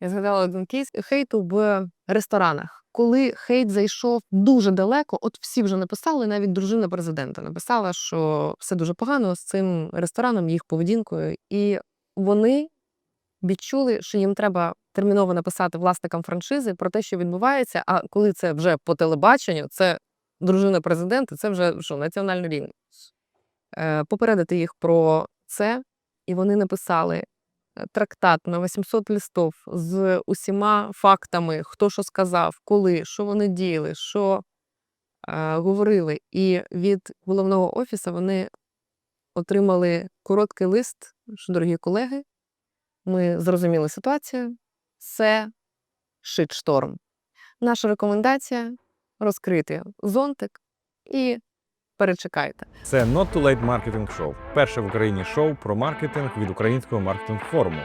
Я згадала один кейс хейту в ресторанах. Коли хейт зайшов дуже далеко, от всі вже написали, навіть дружина президента написала, що все дуже погано з цим рестораном, їх поведінкою, і вони відчули, що їм треба терміново написати власникам франшизи про те, що відбувається. А коли це вже по телебаченню, це дружина президента, це вже що національний рівень. Е, попередити їх про це, і вони написали трактат на 800 листов з усіма фактами, хто що сказав, коли, що вони діяли, що е, говорили. І від головного офісу вони отримали короткий лист, що, дорогі колеги, ми зрозуміли ситуацію. Це шитшторм. Наша рекомендація розкрити зонтик і перечекайте. Це Not Too Late Marketing Show, перше в Україні шоу про маркетинг від українського маркетинг форуму.